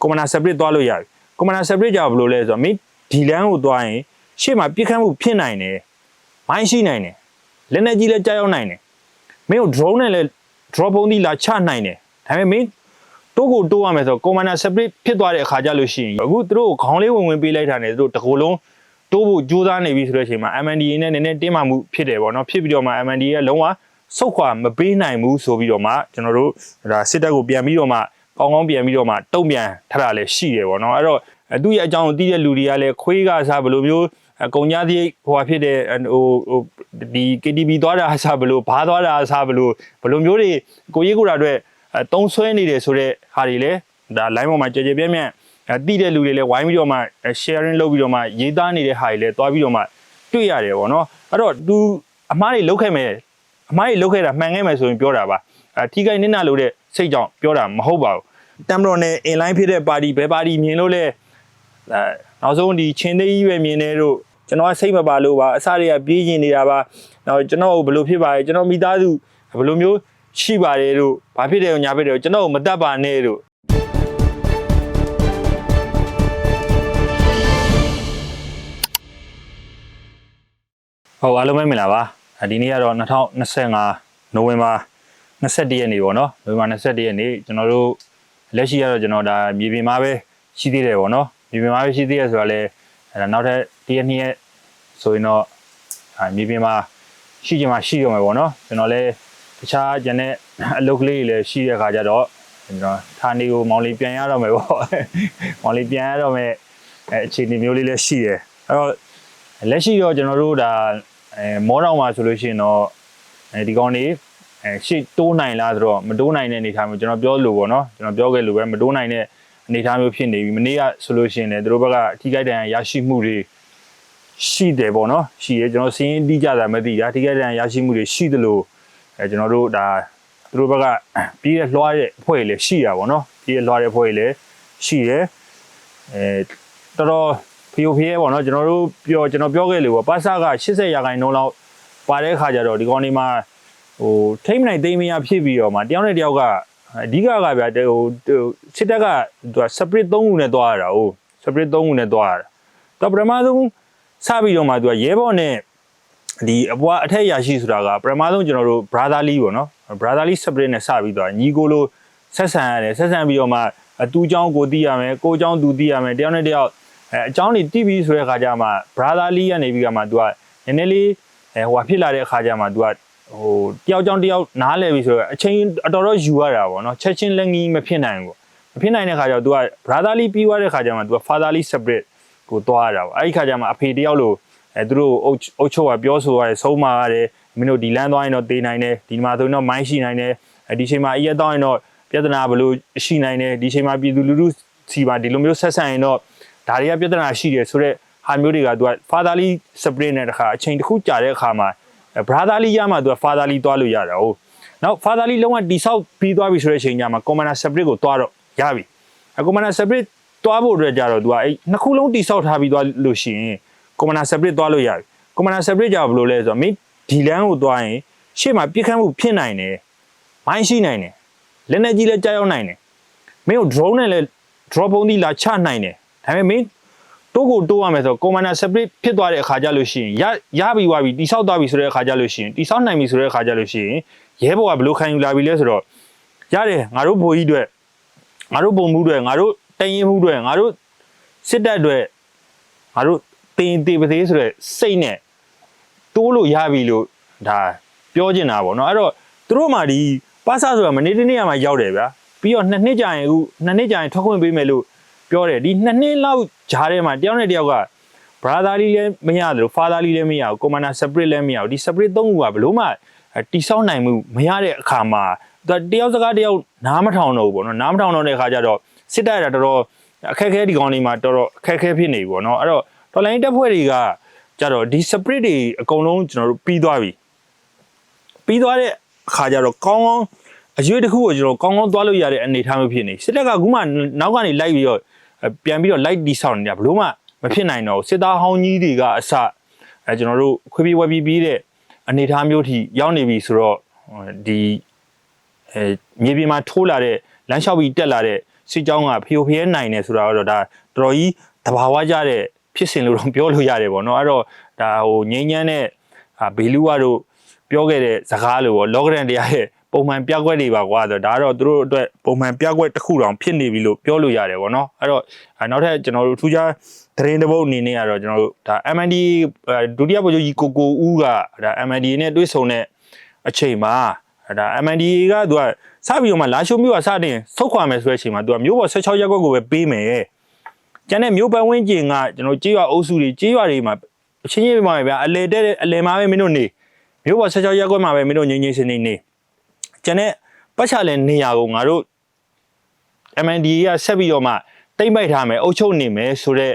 ကွန်မန္ဒာ separate သွားလို့ရပြီကွန်မန္ဒာ separate ကြောင့်ဘယ်လိုလဲဆိုတော့မင်းဒီလမ်းကိုသွားရင်ရှေ့မှာပြစ်ခတ်မှုဖြစ်နိုင်တယ်မိုင်းရှိနိုင်တယ်လက်နက်ကြီးလည်းကြားရောက်နိုင်တယ်မင်းကို drone နဲ့လည်း drop ပုံးသီးလာချနိုင်တယ်ဒါပေမဲ့မင်းတိုးကိုတိုးရမယ်ဆိုတော့ကွန်မန္ဒာ separate ဖြစ်သွားတဲ့အခါကျလို့ရှိရင်အခုသူတို့ခေါင်းလေးဝင်ဝင်ပေးလိုက်တာနဲ့သူတို့တကိုယ်လုံးတိုးဖို့ကြိုးစားနေပြီဆိုတဲ့အချိန်မှာ MNDA နဲ့နည်းနည်းတင်းမာမှုဖြစ်တယ်ပေါ့နော်ဖြစ်ပြီးတော့မှ MNDA ကလုံးဝဆုတ်ခွာမပေးနိုင်ဘူးဆိုပြီးတော့မှကျွန်တော်တို့ဒါစစ်တပ်ကိုပြန်ပြီးတော့မှ ကောင်းကောင်းပြန်ပြီးတော့မှတုံ့ပြန်ထတာလည်းရှိတယ်ပေါ့နော်အဲ့တော့အဲသူ့ရဲ့အကြောင်းကိုသိတဲ့လူတွေကလည်းခွေးကစားဘယ်လိုမျိုးအကုံညာသည့်ဟိုဟာဖြစ်တဲ့ဟိုဟိုဒီ KTB သွားတာအစားဘယ်လိုဘားသွားတာအစားဘယ်လိုဘယ်လိုမျိုးတွေကိုရေးကိုတာအတွက်အဲတုံးဆွဲနေတယ်ဆိုတော့ဟာတွေလည်းဒါ line ပေါ်မှာကြကြပြန့်ပြန့်အဲတိတဲ့လူတွေလည်းဝိုင်းပြီးတော့မှ sharing လုပ်ပြီးတော့မှရေးသားနေတဲ့ဟာတွေလည်းတွားပြီးတော့မှတွေ့ရတယ်ပေါ့နော်အဲ့တော့ तू အမားတွေလုတ်ခဲ့မယ်အမားတွေလုတ်ခဲ့တာမှန်ခဲ့မယ်ဆိုရင်ပြောတာပါအဲထိခိုက်နစ်နာလို့တဲ့ စိတ်ကြောင့်ပြောတာမဟုတ်ပါဘူးတမ်ဘရော်နဲ့ inline ဖြစ်တဲ့ပါတီဘယ်ပါတီမြင်လို့လဲအဲနောက်ဆုံးဒီချင်းသေးကြီးပဲမြင်နေတို့ကျွန်တော်ကစိတ်မပါလို့ပါအစတွေကပြေးကျင်နေတာပါနောက်ကျွန်တော်ဘယ်လိုဖြစ်ပါလဲကျွန်တော်မိသားစုဘယ်လိုမျိုးရှိပါတယ်တို့ဘာဖြစ်တယ်ညာဖြစ်တယ်ကျွန်တော်မတတ်ပါနဲ့တို့ဟုတ်အားလုံးပဲမင်္ဂလာပါအဲဒီနေ့ကတော့2025နိုဝင်ဘာ 21ရက်နေ့ပေါ့နော်နိုဝင်ဘာ21ရက်နေ့ကျွန်တော်တို့လက်ရှိကတော့ကျွန်တော်ဒါမြေပြင်မှာပဲရှိသေးတယ်ပေါ့နော်မြေပြင်မှာပဲရှိသေးရဆိုတာလဲအဲဒါနောက်ထပ်တရက်နှစ်ရက်ဆိုရင်တော့အာမြေပြင်မှာရှိချင်မှရှိရမယ်ပေါ့နော်ကျွန်တော်လဲတခြားကျန်တဲ့အလုပ်ကလေးတွေလည်းရှိတဲ့အခါကျတော့ကျွန်တော်ဌာနေကိုမောင်လေးပြန်ရတော့မယ်ပေါ့မောင်လေးပြန်ရတော့မယ်အဲအခြေအနေမျိုးလေးလည်းရှိတယ်အဲ့တော့လက်ရှိတော့ကျွန်တော်တို့ဒါအဲမောတောင်မှာဆိုလို့ရှိရင်တော့အဲဒီကောင်နေ အဲရှေ့တိုးနိုင်လားဆိုတော့မတိုးနိုင်တဲ့အနေအထားမျိုးကျွန်တော်ပြောလို့ပေါ့နော်ကျွန်တော်ပြောခဲ့လို့ပဲမတိုးနိုင်တဲ့အနေအထားမျိုးဖြစ်နေပြီမနေ့ကဆိုလို့ရှိရင်လည်းသူတို့ဘက်ကအထီးကိုက်တန်ရရှိမှုတွေရှိတယ်ပေါ့နော်ရှိတယ်ကျွန်တော်စီးရင်တိကျတာမသိတာအထီးကိုက်တန်ရရှိမှုတွေရှိသလိုအဲကျွန်တော်တို့ဒါသူတို့ဘက်ကပြီးရလွှားတဲ့အဖွဲ့တွေလည်းရှိတာပေါ့နော်ပြီးရလွှားတဲ့အဖွဲ့တွေလည်းရှိတယ်အဲတော်တော်ဖီယိုဖီရဲပေါ့နော်ကျွန်တော်တို့ပြောကျွန်တော်ပြောခဲ့လို့ပေါ့ပါစက80ရာခိုင်နှုန်းလောက်ပါတဲ့ခါကျတော့ဒီကောင်ဒီမှာ ဟိုထိမ့်နိုင်သိမ်းမရဖြစ်ပြီးတော့မှတယောက်နဲ့တယောက်ကအဓိကကဗျာဟိုစစ်တပ်ကသူက separate 3ခုနဲ့တွားရတာဟို separate 3ခုနဲ့တွားရတာတော့ပထမဆုံးစပြီးတော့မှသူကရဲဘော်နဲ့ဒီအပွားအထက်ရရှိဆိုတာကပထမဆုံးကျွန်တော်တို့ brotherly ပေါ့နော် brotherly separate နဲ့စပြီးတော့ညီကိုလိုဆက်ဆံရတယ်ဆက်ဆံပြီးတော့မှအတူเจ้าကိုသိရမယ်ကိုเจ้าသူသိရမယ်တယောက်နဲ့တယောက် အဲအเจ้าနေတိပြီးဆိုတဲ့အခါကျမှ brotherly ကနေပြီးကမှ तू ကနည်းနည်းလေးအဲဟိုဖြစ်လာတဲ့အခါကျမှ तू က ဟိုတယောက်ကြောင့်တယောက်နားလဲပြီဆိုတော့အချိန်အတော်တော့ယူရတာပေါ့နော်ချက်ချင်းလက်ငီးမဖြစ်နိုင်ဘူးမဖြစ်နိုင်တဲ့အခါကျတော့ तू က brotherly ပြီးသွားတဲ့အခါကျမှ तू က fatherly separate ကိုသွားရတာပေါ့အဲ့ဒီခါကျမှအဖေတယောက်လို့အဲသူတို့အုပ်အုပ်ချုပ်ကပြောဆိုရတယ်ဆုံးမရတယ်မင်းတို့ဒီလမ်းသွားရင်တော့တေးနိုင်တယ်ဒီမှာဆိုရင်တော့မိုင်းရှိနိုင်တယ်အဲဒီချိန်မှာအရက်တောင်းရင်တော့ပြဿနာဘယ်လိုရှိနိုင်တယ်ဒီချိန်မှာပြည်သူလူထုစီပါဒီလိုမျိုးဆက်ဆံရင်တော့ဒါတွေကပြဿနာရှိတယ်ဆိုတော့ဟာမျိုးတွေကသူက fatherly spray နဲ့တခါအချိန်တစ်ခုကြာတဲ့အခါမှာ brotherly ရမှသူက fatherly သွားလို့ရတာဟုတ်နောက် fatherly လုံးဝတိဆောက်ပြီးသွားပြီဆိုတဲ့အချိန်ညမှာ commander spray ကိုသွားတော့ရပြီအ commander spray သွားဖို့အတွက်ကြတော့သူကအဲ့နှစ်ခုလုံးတိဆောက်ထားပြီးသွားလို့ရှိရင် commander spray သွားလို့ရပြီ commander spray ကြောင့်ဘယ်လိုလဲဆိုတော့မင်းဒီလမ်းကိုသွားရင်ရှေ့မှာပြစ်ခတ်မှုဖြစ်နိုင်တယ်မိုင်းရှိနိုင်တယ်လက်နက်ကြီးလည်းကြားရောက်နိုင်တယ်မင်းကို drone နဲ့လည်း drop ပုံးသီးလာချနိုင်တယ်ဒါပေမဲ့မင်း တိုးကိုတိုးရမယ်ဆိုတော့ commander separate ဖြစ်သွားတဲ့အခါကျလို့ရှိရင်ရရပြီးသွားပြီတိဆောက်သွားပြီဆိုတဲ့အခါကျလို့ရှိရင်တိဆောက်နိုင်ပြီဆိုတဲ့အခါကျလို့ရှိရင်ရဲဘော်ကဘယ်လိုခံယူလာပြီလဲဆိုတော့ရတယ်ငါတို့ဘိုးကြီးအတွက်ငါတို့ပုံမှုအတွက်ငါတို့တရင်မှုအတွက်ငါတို့စစ်တပ်အတွက်ငါတို့တင်တေပသေးဆိုတဲ့စိတ်နဲ့တိုးလို့ရပြီလို့ဒါပြောချင်တာပေါ့နော်အဲ့တော့သူတို့မှဒီပါစဆိုတာမနေ့တနေ့ကမှရောက်တယ်ဗျာပြီးတော့နှစ်နှစ်ကြာရင်အခုနှစ်နှစ်ကြာရင်ထွက်ခွင့်ပေးမယ်လို့ ပြောတယ်ဒီနှစ်နှစ်လောက်ဂျားထဲမှာတယောက်နဲ့တယောက်က brotherly လည်းမရတယ်လို့ fatherly လည်းမရဘူး commander separate လည်းမရဘူးဒီ separate သုံးခုကဘလို့မှတိဆောက်နိုင်မှုမရတဲ့အခါမှာတယောက်စကားတယောက်နားမထောင်တော့ဘူးပေါ့နော်နားမထောင်တော့တဲ့အခါကျတော့စစ်တပ်ရတာတော်တော်အခက်အခဲဒီကောင်လေးမှာတော်တော်အခက်အခဲဖြစ်နေပြီပေါ့နော်အဲ့တော့တော်လိုင်းတက်ဖွဲ့တွေကကြတော့ဒီ separate တွေအကုန်လုံးကျွန်တော်တို့ပြီးသွားပြီပြီးသွားတဲ့အခါကျတော့ကောင်းကောင်းအရွေးတစ်ခုကိုကျွန်တော်ကောင်းကောင်းသွားလို့ရတဲ့အနေအထားမျိုးဖြစ်နေစစ်တပ်ကအခုမှနောက်ကနေလိုက်ပြီးတော့ ပြန်ပြီးတော့ light တိဆောက်နေတာဘလို့မှမဖြစ်နိုင်တော့စစ်သားဟောင်းကြီးတွေကအစအဲကျွန်တော်တို့ခွေးပြီးဝက်ပြီးပြီးတဲ့အနေအထားမျိုးထိရောက်နေပြီဆိုတော့ဒီအဲမြေပြင်မှာထိုးလာတဲ့လမ်းလျှောက်ပြီးတက်လာတဲ့စစ်ကြောင်းကဖျို့ဖျဲနိုင်တယ်ဆိုတာတော့ဒါတော်တော်ကြီးတဘာဝကြတဲ့ဖြစ်စဉ်လို့တော့ပြောလို့ရတယ်ပေါ့နော်အဲ့တော့ဒါဟိုငိမ့်ညမ်းတဲ့အာဘေလူဝါတို့ပြောခဲ့တဲ့စကားလို့ပေါ့လောကရန်တရားရဲ့ ပုံမှန်ပြကွက်တွေပါကွာဆိုတော့ဒါကတော့သူတို့အတွက်ပုံမှန်ပြကွက်တစ်ခုတောင်ဖြစ်နေပြီလို့ပြောလို့ရတယ်ပေါ့နော်အဲ့တော့အာနောက်ထပ်ကျွန်တော်တို့ထူးခြားသတင်းတစ်ပုဒ်အနေနဲ့ကတော့ကျွန်တော်တို့ဒါ MND အဲဒုတိယဗိုလ်ချုပ်ကြီးကိုကိုဦးကဒါ MND နဲ့တွေ့ဆုံတဲ့အချိန်မှာဒါ MND ကသူကစပြီးတော့မှလာရှုံးမျိုးကစတင်ဆုတ်ခွာမယ်ဆိုတဲ့အချိန်မှာသူကမျိုးပေါ်16ရက်ကွက်ကိုပဲပေးမယ်ကျန်တဲ့မျိုးပတ်ဝန်းကျင်ကကျွန်တော်ကြေးရွာအုပ်စုတွေကြေးရွာတွေမှာအချင်းချင်းမှာပဲဗျာအလေတဲ့တဲ့အလေမှာပဲမင်းတို့နေမျိုးပေါ်16ရက်ကွက်မှာပဲမင်းတို့ငြိမ်ငြိမ်စင်နေနေ ကျန်တဲ့ပတ်ချလဲနေရာကိုငါတို့ MND ကဆက်ပြီးတော့မှတိမ့်ပိုက်ထားမယ်အုပ်ချုပ်နေမယ်ဆိုတော့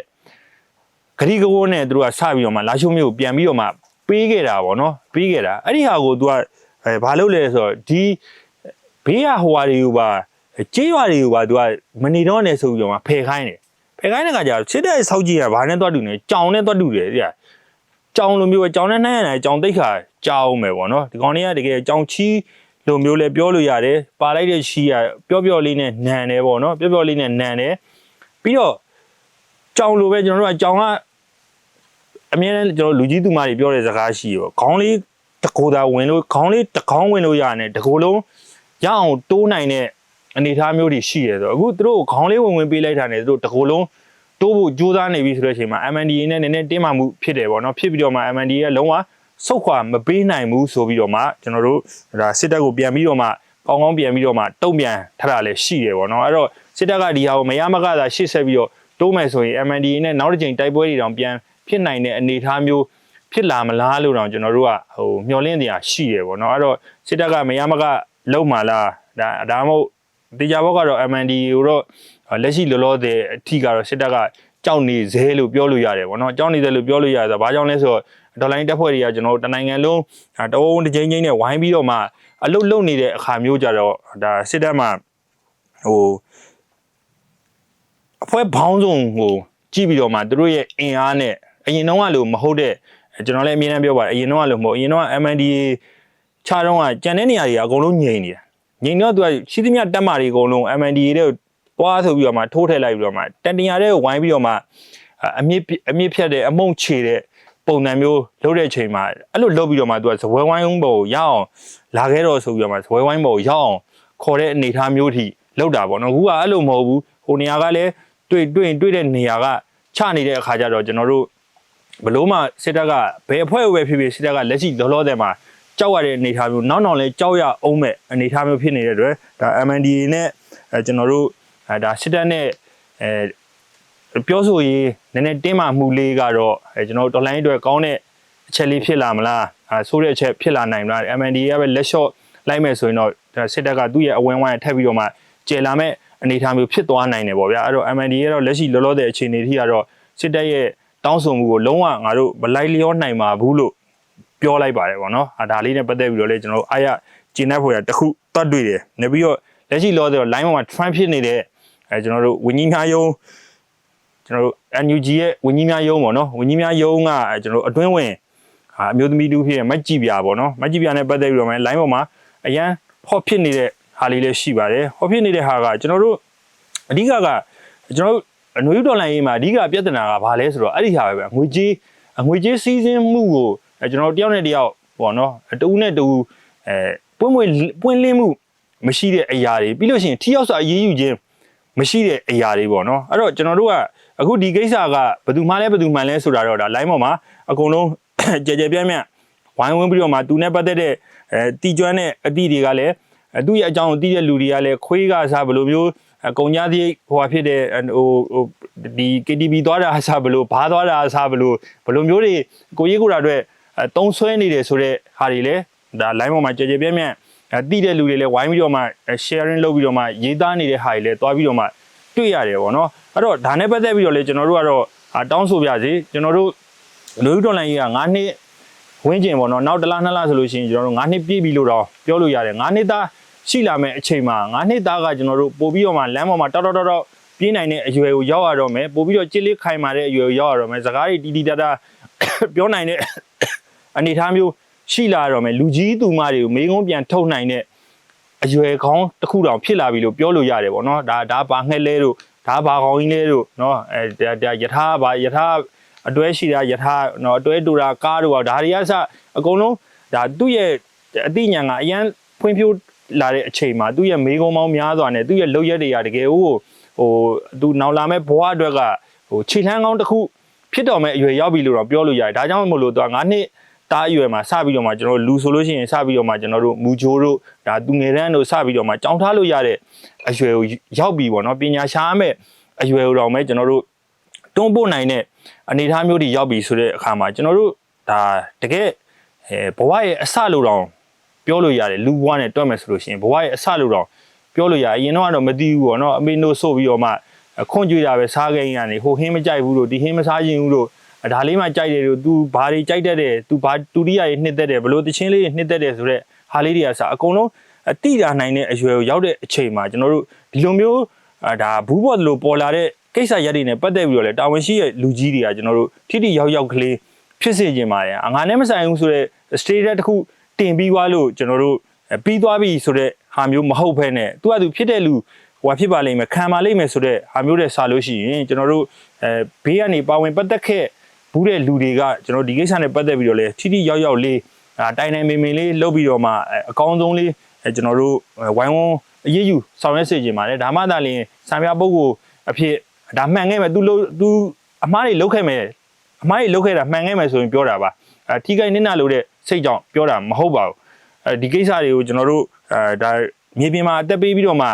ဂရီကဝန်းနဲ့သူတို့ကစပြီးတော့မှလာရှုံးမျိုးကိုပြန်ပြီးတော့မှပေးခဲ့တာပေါ့နော်ပေးခဲ့တာအဲ့ဒီဟာကိုသူကအဲဘာလုပ်လဲဆိုတော့ဒီဘေးရဟိုဟာတွေကိုပါကြေးရွာတွေကိုပါသူကမနေတော့နဲ့ဆိုပြီးတော့မှဖယ်ခိုင်းတယ်ဖယ်ခိုင်းတဲ့ခါကျတော့စစ်တဲ့ဆောက်ကြီးကဘာနဲ့တွတ်တူနေကြောင်နဲ့တွတ်တူတယ်တဲ့ကြောင်လိုမျိုးပဲကြောင်နဲ့နှမ်းရတယ်ကြောင်တိတ်ခါကြောင်မယ်ပေါ့နော်ဒီကောင်လေးကတကယ်ကြောင်ချီး လိုမျိုးလဲပြောလို့ရတယ်ပါလိုက်တဲ့ချီးကပျော့ပျော့လေးနဲ့နန်တယ်ပေါ့နော်ပျော့ပျော့လေးနဲ့နန်တယ်ပြီးတော့ကြောင်လိုပဲကျွန်တော်တို့ကကြောင်ကအမြဲတမ်းကျွန်တော်လူကြီးသူမတွေပြောတဲ့စကားရှိရောခေါင်းလေးတကိုယ်သာဝင်လို့ခေါင်းလေးတကောင်းဝင်လို့ရတယ်တကိုယ်လုံးရအောင်တိုးနိုင်တဲ့အနေအထားမျိုးတွေရှိရဆိုအခုသူတို့ခေါင်းလေးဝင်ဝင်ပေးလိုက်တာနဲ့သူတို့တကိုယ်လုံးတိုးဖို့ကြိုးစားနေပြီဆိုတဲ့အချိန်မှာ MNDA နဲ့နည်းနည်းတင်းမာမှုဖြစ်တယ်ပေါ့နော်ဖြစ်ပြီးတော့မှ MNDA ကလုံးဝ ဆုတ်ခွာမပေးနိုင်ဘူးဆိုပြီးတော့မှကျွန်တော်တို့ဒါစစ်တပ်ကိုပြန်ပြီးတော့မှကောင်းကောင်းပြန်ပြီးတော့မှတုံ့ပြန်ထတာလည်းရှိတယ်ပေါ့နော်အဲ့တော့စစ်တပ်ကဒီဟာကိုမရမကသာရှေ့ဆက်ပြီးတော့တိုးမယ်ဆိုရင် MNDA နဲ့နောက်တစ်ချိန်တိုက်ပွဲတွေတောင်ပြန်ဖြစ်နိုင်တဲ့အနေအထားမျိုးဖြစ်လာမလားလို့တောင်ကျွန်တော်တို့ကဟိုမျှော်လင့်နေတာရှိတယ်ပေါ့နော်အဲ့တော့စစ်တပ်ကမရမကလုံမာလားဒါဒါမှမဟုတ်တေချာဘောကတော့ MND ကိုတော့လက်ရှိလောလောဆယ်အထိကတော့စစ်တပ်ကကြောက်နေသေးလို့ပြောလို့ရတယ်ပေါ့နော်ကြောက်နေသေးလို့ပြောလို့ရတယ်ဆိုတော့ဘာကြောင့်လဲဆိုတော့ ဒေါ်လာတက်ဖွဲ့တွေကကျွန်တော်တို့တနိုင်ငံလုံးတဝုံတစ်ချိန်ချင်းနဲ့ဝိုင်းပြီးတော့မှအလုတ်လုံနေတဲ့အခါမျိုးကြတော့ဒါစစ်တပ်မှာဟိုအဖွဲဘောင်းဆုံးဟိုကြည့်ပြီးတော့မှသူတို့ရဲ့အင်အားနဲ့အရင်တော့ကလို့မဟုတ်တဲ့ကျွန်တော်လည်းအမြဲတမ်းပြောပါတယ်အရင်တော့ကလို့မဟုတ်အရင်တော့ MNDA ခြားတော့ကကြံတဲ့နေရာတွေအကုန်လုံးငြိမ်နေတာငြိမ်တော့သူကရှိသမျှတက်မာတွေအကုန်လုံး MNDA တဲ့တွားဆိုပြီးတော့မှထိုးထည့်လိုက်ပြီးတော့မှတန်တရာတဲ့ကိုဝိုင်းပြီးတော့မှအမြင့်အမြင့်ဖြတ်တဲ့အမုံခြေတဲ့ ပုံစံမျိုးလုပ်တဲ့အချိန်မှာအဲ့လိုလုပ်ပြီးတော့မှသူကဇပွဲဝိုင်းဘောကိုရအောင်လာခဲ့တော့ဆိုပြီးတော့မှဇပွဲဝိုင်းဘောကိုရအောင်ခေါ်တဲ့အနေအထားမျိုးထိလောက်တာပေါ့နော်အခုကအဲ့လိုမဟုတ်ဘူးဟိုနေရာကလည်းတွေ့တွေ့တွေ့တဲ့နေရာကချနေတဲ့အခါကျတော့ကျွန်တော်တို့ဘလို့မှစစ်တပ်ကဘယ်အဖွဲ့ပဲဖြစ်ဖြစ်စစ်တပ်ကလက်ရှိလောလောဆယ်မှာကြောက်ရတဲ့အနေအထားမျိုးနောက်နောက်လဲကြောက်ရအောင်မဲ့အနေအထားမျိုးဖြစ်နေတဲ့အတွက်ဒါ MNDA နဲ့အဲကျွန်တော်တို့အဲဒါစစ်တပ်နဲ့အဲ ပြောဆိုရေးနည်းနည်းတင်းမာမှုလေးကတော့အဲကျွန်တော်တို့တော်လိုင်းအတွက်ကောင်းတဲ့အချက်လေးဖြစ်လာမလားအဲဆိုးတဲ့အချက်ဖြစ်လာနိုင်မလား MNDA ကပဲလက်လျှော့လိုက်မယ်ဆိုရင်တော့ဒါစစ်တပ်ကသူ့ရဲ့အဝင်းဝိုင်းထပ်ပြီးတော့မှကျေလာမဲ့အနေအထားမျိုးဖြစ်သွားနိုင်တယ်ပေါ့ဗျာအဲ့တော့ MNDA ကတော့လက်ရှိလောလောဆယ်အခြေအနေထိကတော့စစ်တပ်ရဲ့တောင်းဆိုမှုကိုလုံးဝငါတို့မလိုက်လျောနိုင်ပါဘူးလို့ပြောလိုက်ပါတယ်ပေါ့နော်။ဒါလေးနဲ့ပတ်သက်ပြီးတော့လေကျွန်တော်တို့အားရကျင်းတဲ့ဖွယ်တခုတတ်တွေ့တယ်။နေပြီးတော့လက်ရှိလောဆယ် line ပေါ်မှာ trend ဖြစ်နေတဲ့အဲကျွန်တော်တို့ဝင်းကြီးများယုံ ကျွန်တော်တို့ NUG ရဲ့ဝင်းကြီးများယုံပေါ့နော်။ဝင်းကြီးများယုံကကျွန်တော်တို့အတွင်းဝင်အမျိုးသမီးတူဖြစ်တဲ့မက်ကြည့်ပြပေါ့နော်။မက်ကြည့်ပြနဲ့ပတ်သက်ပြီးတော့မှ line ပေါ်မှာအရန်ဟော့ဖြစ်နေတဲ့ဟာလေးလည်းရှိပါတယ်။ဟော့ဖြစ်နေတဲ့ဟာကကျွန်တော်တို့အဓိကကကျွန်တော်တို့အနွေဒေါ်လာရေးမှာအဓိကပြဿနာကဘာလဲဆိုတော့အဲ့ဒီဟာပဲပဲငွေကြေးငွေကြေးစီးဆင်းမှုကိုကျွန်တော်တယောက်နဲ့တယောက်ပေါ့နော်တူနဲ့တူအဲပွင့်ပွင့်ပွင့်လင်းမှုမရှိတဲ့အရာတွေပြီးလို့ရှိရင်ထိရောက်စွာအရေးယူခြင်းမရှိတဲ့အရာတွေပေါ့နော်အဲ့တော့ကျွန်တော်တို့က အခုဒီကိစ္စကဘယ်သူမှလဲဘယ်သူမှလဲဆိုတာတော့ဒါ line ပေါ်မှာအကုန်လုံးကြဲကြဲပြန့်ပြန့်ဝိုင်းဝန်းပြီးတော့မှသူနဲ့ပတ်သက်တဲ့အဲတီကျွမ်းတဲ့အသည့်တွေကလည်းသူ့ရဲ့အကြောင်းကိုသိတဲ့လူတွေကလည်းခွေးကစားဘယ်လိုမျိုးအကုန်ညာသေးဟိုဟာဖြစ်တဲ့ဟိုဟိုဒီ KTV သွားတာအစားဘလို့ဘားသွားတာအစားဘလို့ဘလို့မျိုးတွေကိုရေးကိုတာအတွက်တုံးဆွဲနေတယ်ဆိုတော့ဟာတွေလည်းဒါ line ပေါ်မှာကြကြပြန့်ပြန့်တိတဲ့လူတွေလည်းဝိုင်းပြီးတော့မှ sharing လုပ်ပြီးတော့မှရေးသားနေတဲ့ဟာတွေလည်းတွားပြီးတော့မှ တွေ့ရတယ်ပေါ့နော်အဲ့တော့ဒါနဲ့ပတ်သက်ပြီးတော့လေကျွန်တော်တို့ကတော့တောင်းဆိုပြစီကျွန်တော်တို့လူဒေါ်လာကြီးက9နှစ်ဝင်းကျင်ပေါ့နော်နောက်တစ်လနှစ်လဆိုလို့ရှိရင်ကျွန်တော်တို့9နှစ်ပြည့်ပြီလို့တော့ပြောလို့ရတယ်9နှစ်သားရှိလာမဲ့အချိန်မှာ9နှစ်သားကကျွန်တော်တို့ပို့ပြီးတော့မှလမ်းပေါ်မှာတောက်တောက်တောက်ပြေးနိုင်တဲ့အရွယ်ကိုရောက်ရတော့မယ်ပို့ပြီးတော့ကြစ်လေးခိုင်မာတဲ့အရွယ်ကိုရောက်ရတော့မယ်စကားတွေတီတီတတာပြောနိုင်တဲ့အနေအထားမျိုးရှိလာတော့မယ်လူကြီးသူမတွေကိုမေးခွန်းပြန်ထုတ်နိုင်တဲ့ အရွယ်ကောင်းတစ်ခုတောင်ဖြစ်လာပြီလို့ပြောလို့ရတယ်ပေါ့နော်ဒါဒါဘာငှက်လဲတို့ဒါဘာကောင်းကြီးလဲတို့နော်အဲဒါဒါယထာဘာယထာအတွဲရှိတာယထာနော်အတွဲတူတာကားတို့อ่ะဒါတွေကစအကုန်လုံးဒါသူ့ရဲ့အသိဉာဏ်ကအရန်ဖွံ့ဖြိုးလာတဲ့အချိန်မှာသူ့ရဲ့မေးခွန်းပေါင်းများစွာနဲ့သူ့ရဲ့လုပ်ရက်တွေကတကယ်ဟိုဟိုသူနောက်လာမဲ့ဘဝအတွက်ကဟိုခြေလှမ်းကောင်းတစ်ခုဖြစ်တော်မဲ့အရွယ်ရောက်ပြီလို့တော့ပြောလို့ရတယ်ဒါကြောင့်မို့လို့သူက9နှစ် တားအရွယ်မှာစပြီးတော့မှကျွန်တော်တို့လူဆိုလို့ရှိရင်စပြီးတော့မှကျွန်တော်တို့မူဂျိုးတို့ဒါသူငယ်တန်းတို့စပြီးတော့မှကြောင်းထားလို့ရတဲ့အရွယ်ကိုရောက်ပြီပေါ့နော်ပညာရှားမဲ့အရွယ်ကိုတော့မဲ့ကျွန်တော်တို့တွန်းပို့နိုင်တဲ့အနေအထားမျိုးတွေရောက်ပြီဆိုတဲ့အခါမှာကျွန်တော်တို့ဒါတကယ်အဲဘဝရဲ့အစလို့တော့ပြောလို့ရတယ်လူဘဝနဲ့တွက်မယ်ဆိုလို့ရှိရင်ဘဝရဲ့အစလို့တော့ပြောလို့ရအရင်တော့ကတော့မသိဘူးပေါ့နော်အမေတို့ဆို့ပြီးတော့မှခွန့်ကြွေတာပဲစားကိန်းကနေဟိုဟင်းမကြိုက်ဘူးလို့ဒီဟင်းမစားခြင်းဘူးလို့ ဒါလေးမှကြိုက်တယ်လို့ तू ဘာတွေကြိုက်တတ်တယ် तू ဘာတူရိယာတွေနှစ်သက်တယ်ဘလို့တချင်းလေးတွေနှစ်သက်တယ်ဆိုတော့ဟာလေးတွေကစအကုန်လုံးအတိတာနိုင်တဲ့အရွယ်ကိုရောက်တဲ့အချိန်မှာကျွန်တော်တို့ဒီလိုမျိုးအာဒါဘူးဘော်လိုပေါ်လာတဲ့ကိစ္စရက်တွေနဲ့ပတ်သက်ပြီးတော့လေတာဝန်ရှိတဲ့လူကြီးတွေကကျွန်တော်တို့ထိထိရောက်ရောက်ကလေးဖြစ်စေခြင်းပါတယ်ငါနဲ့မဆိုင်ဘူးဆိုတော့ status တစ်ခုတင်ပြီးသွားလို့ကျွန်တော်တို့ပြီးသွားပြီဆိုတော့ဟာမျိုးမဟုတ်ဘဲနဲ့သူကသူဖြစ်တဲ့လူဟိုဖြစ်ပါလိမ့်မယ်ခံပါလိမ့်မယ်ဆိုတော့ဟာမျိုးတွေစလို့ရှိရင်ကျွန်တော်တို့အဲဘေးကနေပါဝင်ပတ်သက်ခဲ့ ဘူးတဲ့လူတွေကကျွန်တော်ဒီကိစ္စနဲ့ပတ်သက်ပြီးတော့လေထိထိရောက်ရောက်လေးဒါတိုင်တိုင်မင်မင်လေးလုပ်ပြီးတော့မှအကောင်းဆုံးလေးကျွန်တော်တို့ဝိုင်းဝန်းအရေးယူဆောင်ရွက်စေချင်ပါတယ်ဒါမှသာလျှင်ဆံပြပုဂ္ဂိုလ်အဖြစ်ဒါမှန်ခဲ့မယ် तू လို့ तू အမားတွေလုပ်ခဲ့မယ်အမားတွေလုပ်ခဲ့တာမှန်ခဲ့မယ်ဆိုရင်ပြောတာပါအဲထိခိုက်နစ်နာလို့တဲ့စိတ်ကြောင့်ပြောတာမဟုတ်ပါဘူးအဲဒီကိစ္စတွေကိုကျွန်တော်တို့အဲဒါမြေပြင်မှာအသက်ပေးပြီးတော့မှ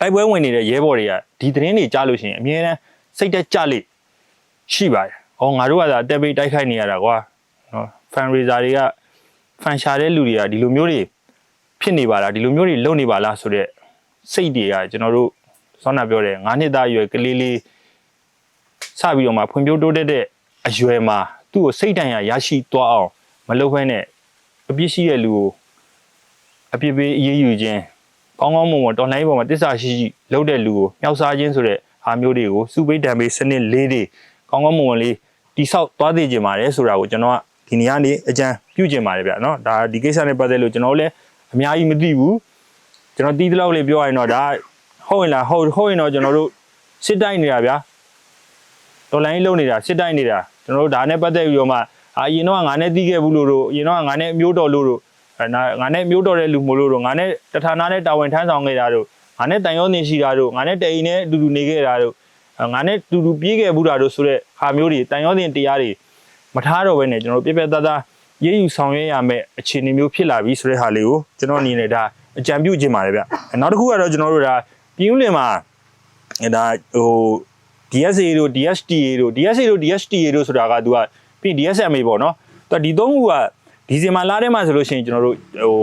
တိုက်ပွဲဝင်နေတဲ့ရဲဘော်တွေကဒီသတင်းတွေကြားလို့ရှိရင်အမြဲတမ်းစိတ်တက်ကြလိရှိပါတယ်။ အော်ငါတို့ကသာအသက်ပေးတိုက်ခိုက်နေရတာကွာနော်ဖန်ရေဇာတွေကဖန်ရှာတဲ့လူတွေကဒီလိုမျိုးတွေဖြစ်နေပါလားဒီလိုမျိုးတွေလုပ်နေပါလားဆိုတော့စိတ်တွေကကျွန်တော်တို့စောနာပြောတယ်9နှစ်သားအရွယ်ကလေးလေးစပြီးတော့မှဖွံ့ဖြိုးတိုးတက်တဲ့အရွယ်မှာသူ့ကိုစိတ်တန်ရာရရှိသွားအောင်မလုပ်ဘဲနဲ့အပြစ်ရှိတဲ့လူကိုအပြစ်ပေးအေးအေးယူခြင်းကောင်းကောင်းမွန်မွန်တော်လှန်ရေးပေါ်မှာတစ္ဆာရှိရှိလုပ်တဲ့လူကိုမြောက်စားခြင်းဆိုတဲ့ဟာမျိုးတွေကိုစုပိတ်တံပေးစနစ်လေးတွေ ကောင်းကောင်းမွန်မွန်လေးတိဆောက်သွားသိခြင်းပါတယ်ဆိုတာကိုကျွန်တော်ကဒီနေ့ကနေအကြံပြုခြင်းပါတယ်ဗျာနော်ဒါဒီကိစ္စနဲ့ပတ်သက်လို့ကျွန်တော်လည်းအများကြီးမသိဘူးကျွန်တော်တီးတလောက်လေးပြောရရင်တော့ဒါဟုတ်ရင်လားဟုတ်ဟုတ်ရင်တော့ကျွန်တော်တို့စစ်တိုက်နေတာဗျာတော်လိုင်းလုံးနေတာစစ်တိုက်နေတာကျွန်တော်တို့ဒါနဲ့ပတ်သက်ပြီးတော့မှအာအရင်တော့ငါနဲ့တီးခဲ့ဘူးလို့တို့အရင်တော့ငါနဲ့အမျိုးတော်လို့တို့အဲငါနဲ့မျိုးတော်တဲ့လူမို့လို့တို့ငါနဲ့တဌာနနဲ့တာဝန်ထမ်းဆောင်ခဲ့တာတို့ငါနဲ့တန်ရောနေရှိတာတို့ငါနဲ့တအိမ်နဲ့အတူတူနေခဲ့တာတို့ ငါနဲ့တူတူပြေးခဲ့ဘူးတာတို့ဆိုတဲ့ဟာမျိုးတွေတန်ရောတင်တရားတွေမထားတော့ဘဲနဲ့ကျွန်တော်တို့ပြပြသားသားရေးယူဆောင်ရွက်ရမယ့်အခြေအနေမျိုးဖြစ်လာပြီဆိုတဲ့ဟာလေးကိုကျွန်တော်အနေနဲ့ဒါအကြံပြုခြင်းပါတယ်ဗျနောက်တစ်ခုကတော့ကျွန်တော်တို့ဒါပြည်ဦးလင်မှာဒါဟို DSA တို့ DSTA တို့ DSA တို့ DSTA တို့ဆိုတာကသူကပြီး DSMA ပေါ့နော်သူကဒီသုံးခုကဒီဇင်ဘာလထဲမှာဆိုလို့ရှိရင်ကျွန်တော်တို့ဟို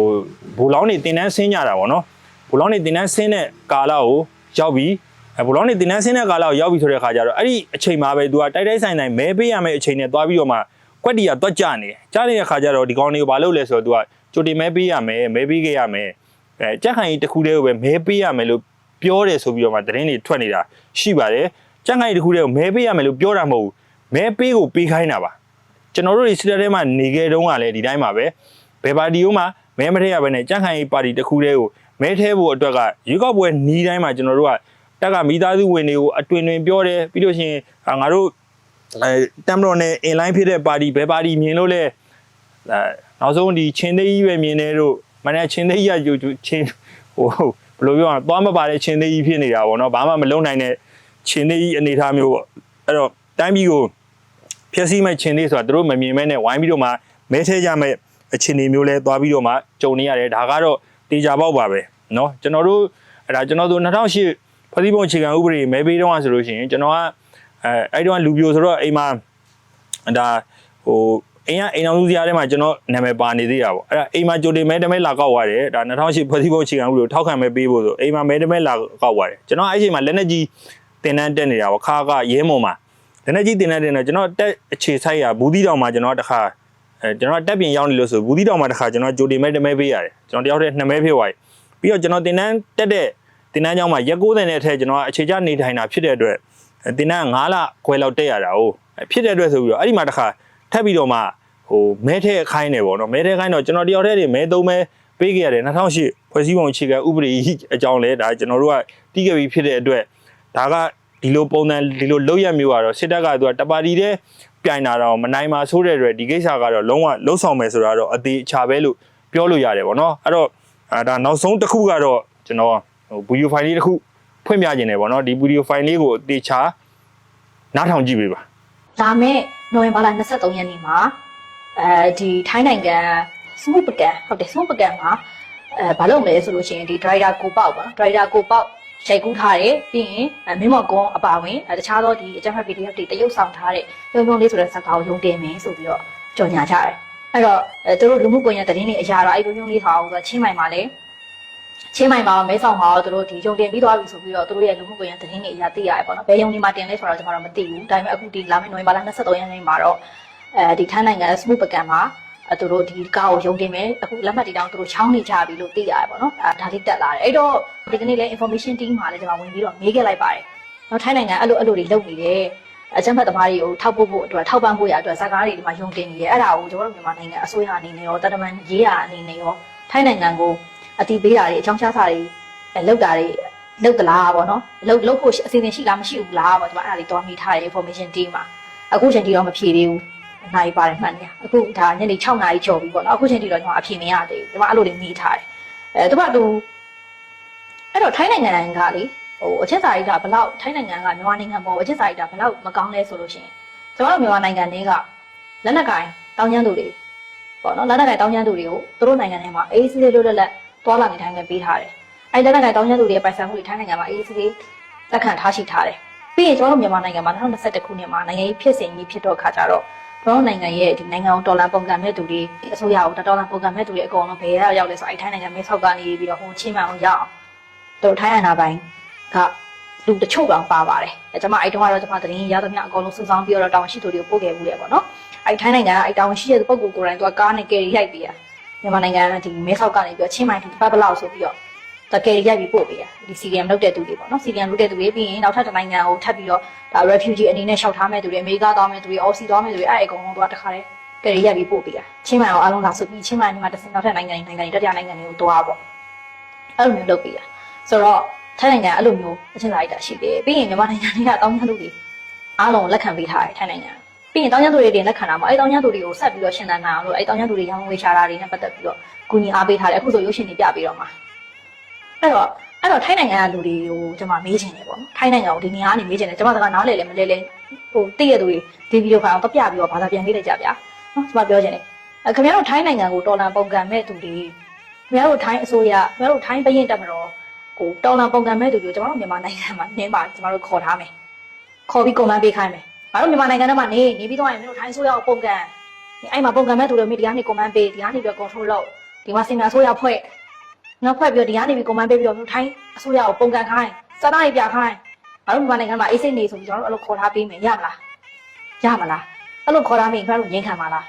ဘူလောင်းနေတင်တန်းဆင်းကြတာပေါ့နော်ဘူလောင်းနေတင်တန်းဆင်းတဲ့ကာလကိုရောက်ပြီး အဲဘူလောင်းနေတင်တန်းဆင်းတဲ့ကာလကိုရောက်ပြီးဆိုတဲ့ခါကျတော့အဲ့ဒီအချိန်မှာပဲသူကတိုက်တိုက်ဆိုင်ဆိုင်မဲပေးရမယ့်အချိန်နဲ့သွားပြီးတော့မှကွက်တီကတွက်ကြနေကြားနေတဲ့ခါကျတော့ဒီကောင်တွေကိုဘာလုပ်လဲဆိုတော့သူကကြိုတင်မဲပေးရမယ်မဲပေးခဲ့ရမယ်အဲကြက်ခိုင်ကြီးတစ်ခုတည်းကိုပဲမဲပေးရမယ်လို့ပြောတယ်ဆိုပြီးတော့မှသတင်းတွေထွက်နေတာရှိပါတယ်ကြက်ခိုင်ကြီးတစ်ခုတည်းကိုမဲပေးရမယ်လို့ပြောတာမဟုတ်ဘူးမဲပေးကိုပေးခိုင်းတာပါကျွန်တော်တို့ဒီစစ်တပ်ထဲမှာနေခဲ့တုန်းကလည်းဒီတိုင်းပါပဲဘယ်ပါတီကိုမှမဲမထည့်ရဘဲနဲ့ကြက်ခိုင်ကြီးပါတီတစ်ခုတည်းကိုမဲထဲဖို့အတွက်ကရွေးကောက်ပွဲနီးတိုင်းမှာကျွန်တော်တို့က တက်ကမိသားစုဝင်တွေကိုအတွင်တွင်ပြောတယ်ပြီးလို့ရှိရင်ငါတို့အဲတမ်ဘရော်နဲ့အင်လိုင်းဖြစ်တဲ့ပါတီဘယ်ပါတီမြင်လို့လဲအဲနောက်ဆုံးဒီချင်းသေးကြီးပဲမြင်နေတို့မနေ့ချင်းသေးကြီးကယူချင်းဟိုဘယ်လိုပြောရလဲသွားမပါတဲ့ချင်းသေးကြီးဖြစ်နေတာပေါ့နော်ဘာမှမလုံနိုင်တဲ့ချင်းသေးကြီးအနေအထားမျိုးပေါ့အဲ့တော့တိုင်းပြည်ကိုဖျက်ဆီးမဲ့ချင်းသေးဆိုတာတို့မမြင်မဲနဲ့ဝိုင်းပြီးတော့မှမဲထဲကြမဲ့အခြေအနေမျိုးလဲသွားပြီးတော့မှကြုံနေရတယ်ဒါကတော့တေချာပေါက်ပါပဲเนาะကျွန်တော်တို့အဲ့ဒါကျွန်တော်တို့2008 ဖွဲ့စည်းပုံအခြေခံဥပဒေမဲပေးတော့ဆိုလို့ရှိရင်ကျွန်တော်ကအဲအဲ့တော့လူပြိုဆိုတော့အိမ်မှာဒါဟိုအိမ်ကအိမ်အောင်စုစရာထဲမှာကျွန်တော်နာမည်ပါနေသေးတာပေါ့အဲ့ဒါအိမ်မှာကြိုတင်မဲတမဲလာကောက်သွားတယ်ဒါ2008ဖွဲ့စည်းပုံအခြေခံဥပဒေကိုထောက်ခံမဲပေးဖို့ဆိုအိမ်မှာမဲတမဲလာကောက်သွားတယ်ကျွန်တော်အဲ့ဒီချိန်မှာလက်နက်ကြီးတင်တန်းတက်နေတာပေါ့ခါကရဲမုံမှာလက်နက်ကြီးတင်တန်းတင်တော့ကျွန်တော်တက်အခြေဆိုင်ရဘူးသီးတောင်မှာကျွန်တော်တခါအဲကျွန်တော်တက်ပြင်ရောက်နေလို့ဆိုဘူးသီးတောင်မှာတခါကျွန်တော်ကြိုတင်မဲတမဲပေးရတယ်ကျွန်တော်တယောက်တည်းနှစ်မဲဖြစ်သွားပြီပြီးတော့ကျွန်တော်တင်တန်းတက်တဲ့ တင်တန်းကျောင်းမှာရက်90နဲ့အထက်ကျွန်တော်အခြေချနေထိုင်တာဖြစ်တဲ့အတွက်တင်တန်း9လခွဲလောက်တက်ရတာ哦ဖြစ်တဲ့အတွက်ဆိုပြီးတော့အဲ့ဒီမှာတခါထပ်ပြီးတော့မှဟိုမဲထဲခိုင်းနေပေါ့နော်မဲထဲခိုင်းတော့ကျွန်တော်တယောက်တည်းတွေမဲသုံးမဲပေးခဲ့ရတယ်2008ဖွဲ့စည်းပုံအခြေခံဥပဒေကြီးအကြောင်းလဲဒါကျွန်တော်တို့ကတီးခဲ့ပြီးဖြစ်တဲ့အတွက်ဒါကဒီလိုပုံစံဒီလိုလောက်ရမျိုးကတော့စစ်တပ်ကသူကတပါတီတဲ့ပြိုင်တာတော့မနိုင်ပါဆိုးတဲ့အတွက်ဒီကိစ္စကတော့လုံးဝလုံးဆောင်မယ်ဆိုတာတော့အသေးအချာပဲလို့ပြောလို့ရတယ်ဗောနော်အဲ့တော့အာဒါနောက်ဆုံးတစ်ခုကတော့ကျွန်တော်ဟို ဗီဒီယိုဖိုင်လေးတစ်ခုဖွင့်ပြခြင်းတယ်ဗောနော်ဒီဗီဒီယိုဖိုင်လေးကိုအသေးချာနားထောင်ကြည့်ပေးပါလာမယ့်နိုဝင်ဘာလ23ရက်နေ့မှာအဲဒီထိုင်းနိုင်ငံစမုပကန်ဟုတ်တယ်စမုပကန်မှာအဲဘာလုပ်မလဲဆိုလို့ရှိရင်ဒီ driver ကိုပေါက်ပါနော် driver ကိုပေါက်ရိုက်ကူးထားတယ်ပြီးရင်အဲမင်းမော်ကွန်အပါဝင်အဲတခြားသောဒီအကြမ်းဖက် PDF တွေတရုပ်ဆောင်ထားတဲ့ရုံရုံလေးဆိုတဲ့ဇာတ်ကောင်ရုံတင်မယ်ဆိုပြီးတော့ကြော်ညာကြတယ်အဲ့တော့အဲသူတို့လူမှုကွန်ရက်သတင်းတွေအရာတော့အဲ့ရုံရုံလေးထားအောင်ဆိုချင်းမိုင်မှာလည်း ချင်းမိုင်မှာမဲဆောင်မှာတော့သူတို့ဒီရုံတင်ပြီးသွားပြီဆိုပြီးတော့သူတို့ရဲ့လူမှုကွန်ရက်သတင်းတွေအရာသိရတယ်ပေါ့နော်ဘယ်ရုံဒီမှာတင်လဲဆိုတော့ကျွန်တော်တို့မသိဘူးဒါပေမဲ့အခုဒီလာမယ့်နိုဝင်ဘာလ23ရက်နေ့မှာတော့အဲဒီထိုင်းနိုင်ငံစမှုပကံမှာအဲသူတို့ဒီကားကိုယုံတင်မယ်အခုလက်မှတ်တွေတောင်းသူတို့ချောင်းနေကြပြီလို့သိရတယ်ပေါ့နော်အဲဒါလေးတက်လာတယ်အဲ့တော့ဒီကနေ့လည်း information team မှာလည်းကျွန်တော်ဝင်ပြီးတော့မေးခဲ့လိုက်ပါတယ်နော်ထိုင်းနိုင်ငံအဲ့လိုအဲ့လိုတွေလုပ်နေတယ်အကြမ်းဖက်သမားတွေကိုထောက်ပို့ဖို့အတွက်ထောက်ပံ့ဖို့ရအတွက်ဇာကားတွေဒီမှာယုံတင်နေတယ်အဲ့ဒါကိုကျွန်တော်တို့မြန်မာနိုင်ငံအစိုးရအနေနဲ့ရောတတမန်ရေးရာအနေနဲ့ရောထိုင်းနိုင်ငံကို အတိပေးတာတွေအကြောင်းကြားစာတွေအဲလုပ်တာတွေလုပ်သလားပေါ့နော်လုပ်လုပ်ဖို့အစီအစဉ်ရှိလားမရှိဘူးလားပေါ့ကျွန်မအဲ့ဒါလေးတွားမိထားတယ် information team မှာအခုချိန်ထိတော့မဖြေသေးဘူးနိုင်ပါတယ်မှန်တယ်အခုဒါညနေ6နာရီကျော်ပြီပေါ့နော်အခုချိန်ထိတော့ကျွန်တော်အဖြေမရသေးဘူးကျွန်မအဲ့လိုတွေမိထားတယ်အဲသူကသူအဲ့တော့ထိုင်းနိုင်ငံကလေဟိုအချက်စာရိတ္တဘလောက်ထိုင်းနိုင်ငံကမြန်မာနိုင်ငံပေါ်အချက်စာရိတ္တဘလောက်မကောင်းလဲဆိုလို့ရှိရင်ကျွန်တော်တို့မြန်မာနိုင်ငံတွေကလက်နက်ကင်တောင်းကျမ်းသူတွေပေါ့နော်လက်နက်ကင်တောင်းကျမ်းသူတွေကိုသူတို့နိုင်ငံထဲမှာအေးစစ်စစ်လွတ်လပ် လပ်တွာလာနေထိုင်နေပေးထားတယ်အဲ့လက်နက်ကင်တောင်းကျမ်းသူတွေရဲ့ပိုင်ဆိုင်မှုတွေထိုင်းနိုင်ငံမှာအေးစစ်စစ်လက်ခံထားရှိထားတယ်ပြီးရင်ကျွန်တော်တို့မြန်မာနိုင်ငံမှာ2021ခုနှစ်မှာနိုင်ငံရေးဖြစ်စဉ်ကြီးဖြစ်တော့ခါကြတော့ကျွန်တော်နိုင်ငံရဲ့ဒီနိုင်ငံကိုဒေါ်လာပုံကံမဲ့သူတွေအစိုးရကိုဒေါ်လာပုံကံမဲ့သူတွေအကုန်လုံးဘယ်ရောက်ရောက်လဲဆိုအဲ့ထိုင်းနိုင်ငံမဲဆောက်ကနေပြီးတော့ဟိုချင်းမှန်အောင်ရောက်တို့ထိုင်းအနာပိုင်းကလူတချို့တောင်ပါပါတယ်အဲကျွန်မအဲ့တုန်းကတော့ကျွန်မသတင်းရသမျှအကုန်လုံးစုဆောင်းပြီးတော့တောင်ရှိသူတွေကိုပို့ခဲ့မှုတယ်ပေါ့နော်အဲ့ထိုင်းနိုင်ငံကအဲ့တောင်ရှိတဲ့ပုံကိုကိုယ်တိုင်သူကကားနဲ့ကယ်ရီရိုက်ပြီးရ မြန်မာနိုင်ငံကဒီမဲဆောက်ကနေပြီးတော့ချင်းမိုင်ဒီပတ်ပလောက်ဆိုပြီးတော့တကယ်ရိုက်ပြီးပို့ပေးရဒီ CDM လုပ်တဲ့သူတွေပေါ့နော် CDM လုပ်တဲ့သူတွေပြီးရင်နောက်ထပ်တစ်နိုင်ငံကိုထပ်ပြီးတော့ဒါ refugee အနေနဲ့ရှောက်ထားမဲ့သူတွေအမေရိကသွားမဲ့သူတွေ Aussie သွားမဲ့သူတွေအဲ့အကုန်လုံးတော့တခါတည်းကယ်ရီရိုက်ပြီးပို့ပေးရချင်းမိုင်အောင်အားလုံးလာဆိုပြီးချင်းမိုင်ဒီမှာတစ်စင်နောက်ထပ်နိုင်ငံတွေနိုင်ငံတွေတတိယနိုင်ငံတွေကိုတွားပေါ့အဲ့လိုမျိုးလုပ်ပေးရဆိုတော့ထိုင်းနိုင်ငံအဲ့လိုမျိုးအချင်းစာရိတ်တာရှိတယ်ပြီးရင်မြန်မာနိုင်ငံတွေကတောင်းကျမ်းသူတွေအားလုံးလက်ခံပေးထားတယ်ထိုင်းနိုင်ငံ ပြီးရင်တောင်းကျမ်းသူတွေတင်လက်ခံတာမှာအဲ့တောင်းကျမ်းသူတွေကိုဆက်ပြီးတော့ရှင်းတန်းနိုင်အောင်လို့အဲ့တောင်းကျမ်းသူတွေရောင်းဝေးရှာတာတွေနဲ့ပတ်သက်ပြီးတော့ကူညီအားပေးထားတယ်အခုဆိုရုပ်ရှင်တွေပြပေးတော့မှာအဲ့တော့အဲ့တော့ထိုင်းနိုင်ငံကလူတွေကိုကျွန်မမေးချင်တယ်ပေါ့နော်ထိုင်းနိုင်ငံကိုဒီနေရာကနေမေးချင်တယ်ကျွန်မကနားလေလေမလဲလေဟိုတည့်ရသူတွေဒီဗီဒီယိုဖိုင်အောင်တော့ပြပြီးတော့ဘာသာပြန်ပေးလိုက်ကြဗျာနော်ကျွန်မပြောချင်တယ်အဲခင်ဗျားတို့ထိုင်းနိုင်ငံကိုတော်လန်ပုံကံမဲ့သူတွေခင်ဗျားတို့ထိုင်းအစိုးရခင်ဗျားတို့ထိုင်းဘရင်တက်မတော်ကိုတော်လန်ပုံကံမဲ့သူတွေကိုကျွန်တော်တို့မြန်မာနိုင်ငံမှာနင်းပါကျွန်တော်တို့ခေါ်ထားမယ်ခေါ်ပြီးကွန်မန့်ပေးခိုင်းမယ် ငါတို့မြန်မာနိုင်ငံထဲမှာနေနေပြီးတော့ရင်မင်းတို့ထိုင်းအစိုးရကိုပုံကံအဲ့မှာပုံကံမဲ့သူတွေမိဒီကနေကွန်မန့်ပေးဒီကနေပြီးတော့ control လုပ်ဒီမှာစင်တာအစိုးရဖွဲ့နောက်ဖွဲ့ပြီးတော့ဒီကနေပြီးကွန်မန့်ပေးပြီးတော့မြို့ထိုင်းအစိုးရကိုပုံကန်ခိုင်းစတားတွေပြခိုင်းငါတို့မြန်မာနိုင်ငံမှာအေးစိတ်နေဆိုပြီးကျွန်တော်တို့အဲ့လိုခေါ်ထားပေးမယ်ရမလားရမလားအဲ့လိုခေါ်ထားမိရင်ခင်ဗျားတို့ငင်းခံပါလား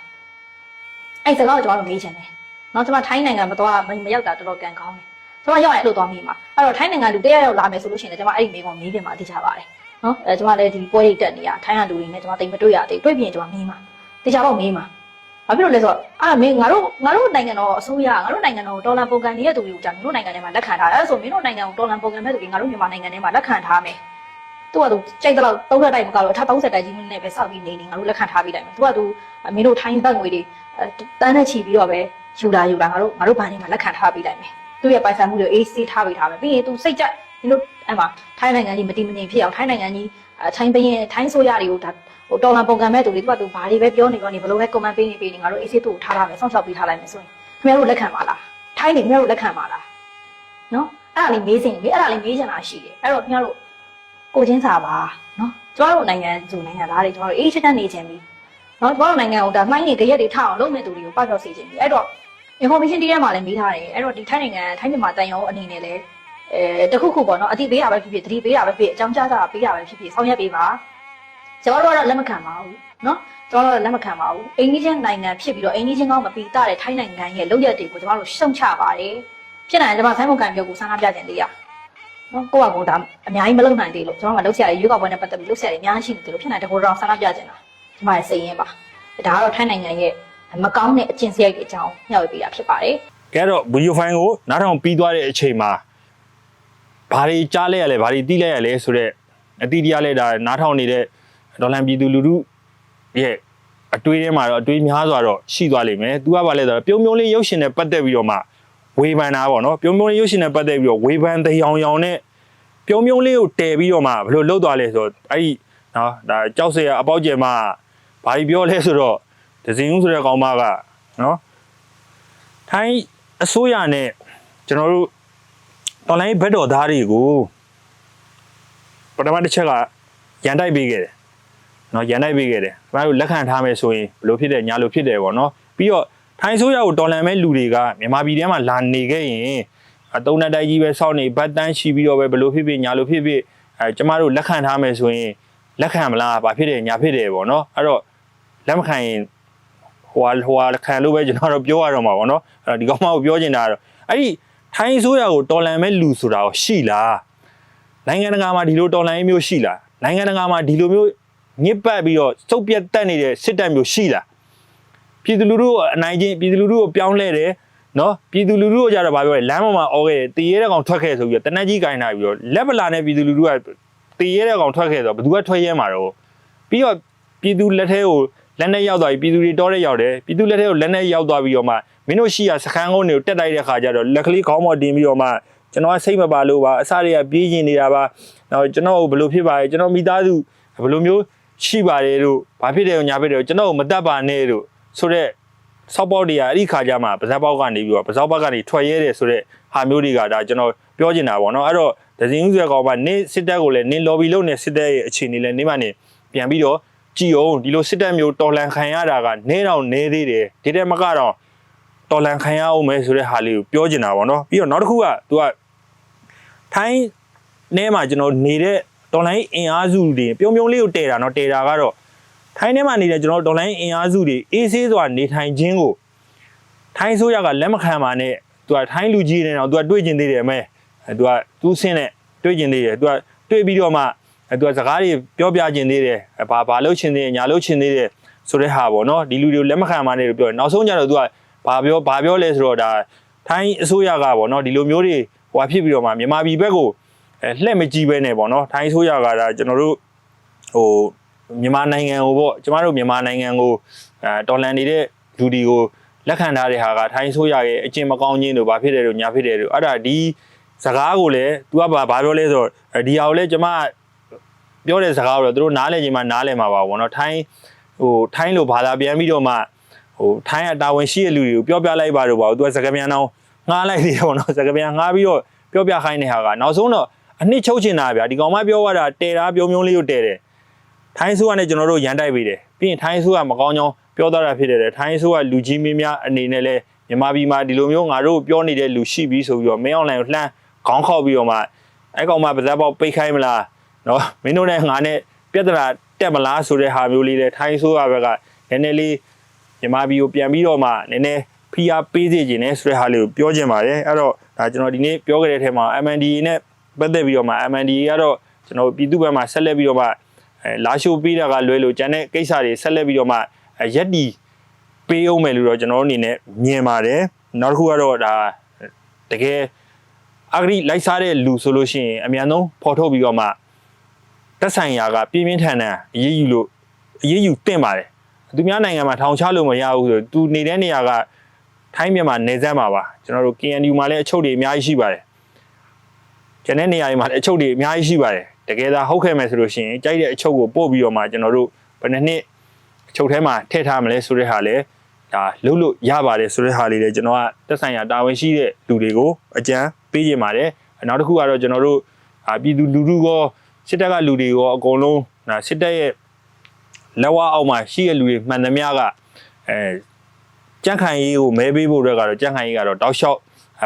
အဲ့စကားကိုကျွန်တော်တို့မေးချင်တယ်နောက်ကျွန်မထိုင်းနိုင်ငံမသွားမရောက်တာတော်တော်ကန်ကောင်းတယ်ကျွန်မရောက်ရင်အဲ့လိုသွားမိမှာအဲ့တော့ထိုင်းနိုင်ငံလူတရက်ရောက်လာမယ်ဆိုလို့ရှိရင်လည်းကျွန်မအဲ့ဒီမေးခွန်းမေးပြင်မှာသိချပါတယ် နော်အဲကျွန်မလည်းဒီပွဲရိတ်တက်နေရထိုင်းဟန်လူတွေနဲ့ကျွန်မတိတ်မတွေ့ရသေးတွေ့ပြင်ကျွန်မမေးမှာသိချတော့မေးမှာဘာဖြစ်လို့လဲဆိုတော့အာမင်းငါတို့ငါတို့နိုင်ငံတော်အစိုးရငါတို့နိုင်ငံတော်ဒေါ်လာပုံကန်နေတဲ့သူတွေကိုကြာမင်းတို့နိုင်ငံထဲမှာလက်ခံထားတယ်အဲဆိုမင်းတို့နိုင်ငံကိုဒေါ်လာပုံကန်မဲ့သူတွေငါတို့မြန်မာနိုင်ငံထဲမှာလက်ခံထားမယ်သူကသူကြိုက်တော့30တိုက်မကတော့အထက်30တိုက်ကြီးနဲ့ပဲစောက်ပြီးနေနေငါတို့လက်ခံထားပြီးတိုင်းမယ်သူကသူမင်းတို့ထိုင်းဘတ်ငွေတွေတန်းနဲ့ချီပြီးတော့ပဲယူလာယူလာငါတို့ငါတို့ဘာနေမှာလက်ခံထားပြီးတိုင်းမယ်သူရဲ့ပိုင်ဆိုင်မှုတွေအေးစေးထားပြီးထားမယ်ပြီးရင်သူစိတ်ကြိုက် မင်းတို့အဲ့မှာထိုင်းနိုင်ငံကြီးမတည်မငြိမ်ဖြစ်အောင်ထိုင်းနိုင်ငံကြီးထိုင်းဘရင်ထိုင်းဆိုရတွေကိုဒါဟိုတော်လန်ပုံကံမဲ့သူတွေသူကသူဘာတွေပဲပြောနေပြောနေဘလို့ပဲကွန်မန့်ပေးနေပေးနေငါတို့အေးစေးသူ့ကိုထားထားမယ်စောင့်ရှောက်ပေးထားလိုက်မယ်ဆိုရင်ခင်ဗျားတို့လက်ခံပါလားထိုင်းနေခင်ဗျားတို့လက်ခံပါလားနော်အဲ့ဒါလေးမေးစင်မေးအဲ့ဒါလေးမေးချင်တာရှိတယ်အဲ့တော့ခင်ဗျားတို့ကိုချင်းစာပါနော်ကျွန်တော်တို့နိုင်ငံစုနိုင်ငံသားတွေကျွန်တော်တို့အေးချမ်းချမ်းနေခြင်းပြီနော်ကျွန်တော်တို့နိုင်ငံကိုဒါမှိုင်းနေကြရက်တွေထအောင်လုပ်မဲ့သူတွေကိုပောက်တော့စေခြင်းပြီအဲ့တော့ information တီးထဲမှာလည်းမေးထားတယ်အဲ့တော့ဒီထိုင်းနိုင်ငံထိုင်းမြန်မာတန်ရုံအနေနဲ့လည်း အဲတခုခုပေါ့နော်အတိပေးတာပဲဖြစ်ဖြစ်တတိပေးတာပဲဖြစ်အကြောင်းကြားတာပေးတာပဲဖြစ်ဖြစ်ဆောင်ရွက်ပေးပါကျွန်တော်တို့ကတော့လက်မခံပါဘူးနော်ကျွန်တော်တို့လက်မခံပါဘူးအိန္ဒိယနိုင်ငံဖြစ်ပြီးတော့အိန္ဒိယကောင်းမပီတာတဲ့ထိုင်းနိုင်ငံရဲ့လုပ်ရက်တွေကိုကျွန်တော်တို့ရှုံချပါတယ်ဖြစ်နိုင်တယ်ကျွန်မဆိုင်းမကန်ပြောကိုစမ်းပြခြင်းလေးရနော်ကိုယ့်အကူဒါအများကြီးမလုပ်နိုင်သေးလို့ကျွန်တော်ကလုပ်ဆရာတွေရွေးကောက်ပွဲနဲ့ပတ်သက်ပြီးလုပ်ဆရာတွေအများကြီးရှိနေတယ်လို့ဖြစ်နိုင်တယ်ကိုတော့စမ်းပြခြင်းလားကျွန်မရဲ့စိတ်ရင်းပါဒါကတော့ထိုင်းနိုင်ငံရဲ့မကောင်းတဲ့အကျင့်စရိုက်တွေအကြောင်းညှောက်ပေးတာဖြစ်ပါတယ်ကဲတော့ဗီဒီယိုဖိုင်ကိုနားထောင်ပြီးသွားတဲ့အချိန်မှာ ဘာတွေကြားလဲရလဲဘာတွေသိလဲရလဲဆိုတော့အတိတရားလဲဒါနားထောင်နေတဲ့ဒေါ်လန်ပြည်သူလူထုရဲ့အတွေးထဲမှာတော့အတွေးများစွာတော့ရှိသွားလိမ့်မယ်။ तू ကဘာလဲဆိုတော့ပြုံးပြုံးလေးရုပ်ရှင်နဲ့ပတ်သက်ပြီးတော့မှဝေဖန်တာပေါ့နော်။ပြုံးပြုံးလေးရုပ်ရှင်နဲ့ပတ်သက်ပြီးတော့ဝေဖန်တဲ့အောင်အောင်နဲ့ပြုံးပြုံးလေးကိုတည်ပြီးတော့မှဘယ်လိုလုပ်သွားလဲဆိုတော့အဲ့ဒီနော်ဒါကြောက်စရာအပေါက်ကျယ်မှာဘာကြီးပြောလဲဆိုတော့ဒဇင်ဦးဆိုတဲ့ကောင်မကနော်ထိုင်းအစိုးရနဲ့ကျွန်တော်တို့ တော်လိုင်းဘက်တော်သားတွေကိုပထမတစ်ချက်ကရန်တိုက်ပေးခဲ့တယ်နော်ရန်တိုက်ပေးခဲ့တယ်ခင်ဗျားတို့လက်ခံထားမယ်ဆိုရင်ဘလို့ဖြစ်တယ်ညာလို့ဖြစ်တယ်ပေါ့နော်ပြီးတော့ထိုင်းဆိုးရကိုတော်လန်မဲ့လူတွေကမြန်မာပြည်ထဲမှာလာနေခဲ့ရင်အတုံးနဲ့တိုက်ကြီးပဲစောင့်နေဗတ်တန်းရှိပြီးတော့ပဲဘလို့ဖြစ်ဖြစ်ညာလို့ဖြစ်ဖြစ်အဲကျမတို့လက်ခံထားမယ်ဆိုရင်လက်ခံမလားဘာဖြစ်တယ်ညာဖြစ်တယ်ပေါ့နော်အဲ့တော့လက်မခံရင်ဟိုဟာဟိုဟာခံလို့ပဲကျွန်တော်တို့ပြောရတော့မှာပေါ့နော်အဲ့တော့ဒီကောင်မကိုပြောချင်တာကတော့အဲ့ဒီ ထိုင်းဆိုးရကိုတော်လန်မဲ့လူဆိုတာကိုရှိလားနိုင်ငံတကာမှာဒီလိုတော်လန်ရေးမျိုးရှိလားနိုင်ငံတကာမှာဒီလိုမျိုးညစ်ပတ်ပြီးတော့စုပ်ပြတ်တက်နေတဲ့စစ်တပ်မျိုးရှိလားပြည်သူလူထုကိုအနိုင်ချင်းပြည်သူလူထုကိုပြောင်းလဲတယ်နော်ပြည်သူလူထုကိုကြတော့ဗာပြောလဲလမ်းပေါ်မှာအော်ခဲ့တယ်တည်ရဲတဲ့ကောင်ထွက်ခဲ့ဆိုပြီးတော့တနက်ကြီးကင်လာပြီးတော့လက်ပလာနဲ့ပြည်သူလူထုကတည်ရဲတဲ့ကောင်ထွက်ခဲ့ဆိုတော့ဘယ်သူကထွက်ရဲမှာတော့ပြီးတော့ပြည်သူလက်ထဲကိုလက်နဲ့ရောက်သွားပြီပြည်သူတွေတောတဲ့ရောက်တယ်ပြည်သူလက်ထဲကိုလက်နဲ့ရောက်သွားပြီးတော့မှ မင်းတို့ရှိရစခန်းကုန်းတွေကိုတက်တိုက်တဲ့ခါကျတော့လက်ကလေးခေါင်းပေါ်တင်ပြီးတော့မှကျွန်တော်ကစိတ်မပါလို့ပါအစားတွေကပြေးကျင်နေတာပါတော့ကျွန်တော်ဘယ်လိုဖြစ်ပါလဲကျွန်တော်မိသားစုဘယ်လိုမျိုးရှိပါတယ်တို့ဘာဖြစ်တယ်ညာဖြစ်တယ်ကျွန်တော်မတတ်ပါနဲ့တို့ဆိုတော့ဆောက်ပေါက်တွေကအဲ့ဒီခါကျမှပါဇက်ပေါက်ကနေပြီးတော့ပါဇောက်ပေါက်ကနေထွက်ရဲတယ်ဆိုတော့ဟာမျိုးတွေကဒါကျွန်တော်ပြောချင်တာပေါ့နော်အဲ့တော့ဒဇင်ဦးဆွဲကောင်ကနင်းစစ်တပ်ကိုလည်းနင်း lobby လုပ်နေစစ်တပ်ရဲ့အခြေအနေလည်းနေမှနေပြန်ပြီးတော့ကြည်အောင်ဒီလိုစစ်တပ်မျိုးတော်လန်ခံရတာကနေတော့နေသေးတယ်ဒီတဲ့မကတော့ တော်လန်ခံရအောင်မယ်ဆိုတဲ့ဟာလေးကိုပြောချင်တာပေါ့နော်ပြီးတော့နောက်တစ်ခုက तू ကထိုင်းထဲမှာကျွန်တော်နေတဲ့တော်လိုင်းအင်အားစုတွေပြုံပြုံလေးကိုတဲတာเนาะတဲတာကတော့ထိုင်းထဲမှာနေတဲ့ကျွန်တော်တော်လိုင်းအင်အားစုတွေအေးဆေးစွာနေထိုင်ခြင်းကိုထိုင်းဆိုရကလက်မခံပါနဲ့သူကထိုင်းလူကြီးတွေတော့သူကတွေ့ကျင်သေးတယ်မဲသူကသူဆင်းတဲ့တွေ့ကျင်သေးတယ်သူကတွေ့ပြီးတော့မှသူကစကားတွေပြောပြကျင်သေးတယ်ဘာဘာလို့ရှင်သေးတယ်ညာလို့ရှင်သေးတယ်ဆိုတဲ့ဟာပေါ့เนาะဒီလူတွေကိုလက်မခံပါနဲ့လို့ပြောတယ်နောက်ဆုံးကျတော့သူက ဘာပြောဘာပြောလဲဆိုတော့ဒါထိုင်းအစိုးရကပေါ့နော်ဒီလိုမျိုးတွေဟိုဖြစ်ပြီးတော့မှမြန်မာပြည်ဘက်ကိုလှည့်မကြည့်ပဲနဲ့ပေါ့နော်ထိုင်းအစိုးရကဒါကျွန်တော်တို့ဟိုမြန်မာနိုင်ငံကိုပေါ့ကျမတို့မြန်မာနိုင်ငံကိုအဲတော်လန်နေတဲ့လူဒီကိုလက်ခံထားတဲ့ဟာကထိုင်းဆိုရရဲ့အကျင့်မကောင်းခြင်းတို့ဘာဖြစ်တယ်တို့ညာဖြစ်တယ်တို့အဲ့ဒါဒီစကားကိုလည်းသူကဘာပြောလဲဆိုတော့ဒီဟာကိုလည်းကျမပြောတဲ့စကားကိုတော့သူတို့နားလဲခြင်းမှနားလဲမှာပါဘောနော်ထိုင်းဟိုထိုင်းလိုဘာသာပြန်ပြီးတော့မှ ဟိုထိုင်းကတာဝန်ရှိတဲ့လူတွေကိုပြောပြလိုက်ပါတော့ပါဘူးသူကစကပြန်အောင်ငှားလိုက်နေတယ်ပေါ့နော်စကပြန်ငှားပြီးတော့ပြောပြခိုင်းတဲ့ဟာကနောက်ဆုံးတော့အနှစ်ချုပ်ချင်တာဗျာဒီကောင်မပြောရတာတဲတာပြုံပြုံလေးကိုတဲတယ်ထိုင်းဆိုးကလည်းကျွန်တော်တို့ရန်တိုက်ပေးတယ်ပြီးရင်ထိုင်းဆိုးကမကောင်းကြောင်းပြောသွားတာဖြစ်တယ်ထိုင်းဆိုးကလူကြီးမင်းများအနေနဲ့လဲမြန်မာပြည်မှာဒီလိုမျိုးငါတို့ပြောနေတဲ့လူရှိပြီဆိုပြီးတော့မင်းအွန်လိုင်းကိုလှမ်းခေါင်းခေါက်ပြီးတော့မှအဲကောင်မပါဇက်ပေါက်ပိတ်ခိုင်းမလားနော်မင်းတို့နဲ့ငါနဲ့ပြဿနာတက်မလားဆိုတဲ့ဟာမျိုးလေးလဲထိုင်းဆိုးကဘက်ကနည်းနည်းလေး မြန်မာပြည်ကိုပြန်ပြီးတော့မှနည်းနည်းဖိအားပေးစေခြင်းနဲ့ဆိုတဲ့ဟာလေးကိုပြောချင်ပါတယ်အဲ့တော့ဒါကျွန်တော်ဒီနေ့ပြောခဲ့တဲ့ထဲမှာ MNDA နဲ့ပတ်သက်ပြီးတော့မှ MNDA ကတော့ကျွန်တော်ပြည်သူ့ဘက်မှာဆက်လက်ပြီးတော့မှအဲလာရှိုးပေးတာကလွဲလို့ကျန်တဲ့ကိစ္စတွေဆက်လက်ပြီးတော့မှအဲရက်တီပေးအောင်မယ်လို့တော့ကျွန်တော်တို့အနေနဲ့မြင်ပါတယ်နောက်တစ်ခုကတော့ဒါတကယ်အဂရိလိုက်စားတဲ့လူဆိုလို့ရှိရင်အမြန်ဆုံးပေါ်ထုတ်ပြီးတော့မှတက်ဆိုင်ရာကပြင်းပြင်းထန်ထန်အရေးယူလို့အရေးယူတင့်ပါတယ် သူများနိုင်ငံမှာထောင်ချလို့မရဘူးဆိုသူနေတဲ့နေရာကထိုင်းမြန်မာနယ်စပ်မှာပါကျွန်တော်တို့ KNU မှာလည်းအချုပ်တွေအများကြီးရှိပါတယ်ကျန်တဲ့နေရာတွေမှာလည်းအချုပ်တွေအများကြီးရှိပါတယ်တကယ်သာဟုတ်ခဲ့မယ်ဆိုလို့ရှိရင်ကြိုက်တဲ့အချုပ်ကိုပို့ပြီးတော့မှကျွန်တော်တို့ဘယ်နှစ်နှစ်အချုပ်ထဲမှာထည့်ထားမလဲဆိုတဲ့ဟာလည်းဒါလုပ်လို့ရပါတယ်ဆိုတဲ့ဟာလေးလည်းကျွန်တော်ကတက်ဆိုင်ရာတာဝန်ရှိတဲ့လူတွေကိုအကြံပေးခြင်းပါတယ်နောက်တစ်ခုကတော့ကျွန်တော်တို့အာပြည်သူလူထုကောစစ်တပ်ကလူတွေရောအကုန်လုံးဒါစစ်တပ်ရဲ့ လက်ဝါအောက်မှာရှိတဲ့လူတွေမှန်သမျှကအဲကြန့်ခိုင်ရေးကိုမဲပေးဖို့အတွက်ကတော့ကြန့်ခိုင်ရေးကတော့တောက်လျှောက်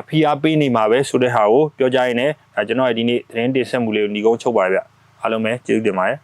ဖိအားပေးနေမှာပဲဆိုတဲ့ဟာကိုပြောကြရင်းနဲ့ဒါကျွန်တော်ရဲ့ဒီနေ့သတင်းတင်ဆက်မှုလေးကိုညီကုန်းချုပ်ပါဗျအားလုံးပဲကျေးဇူးတင်ပါတယ်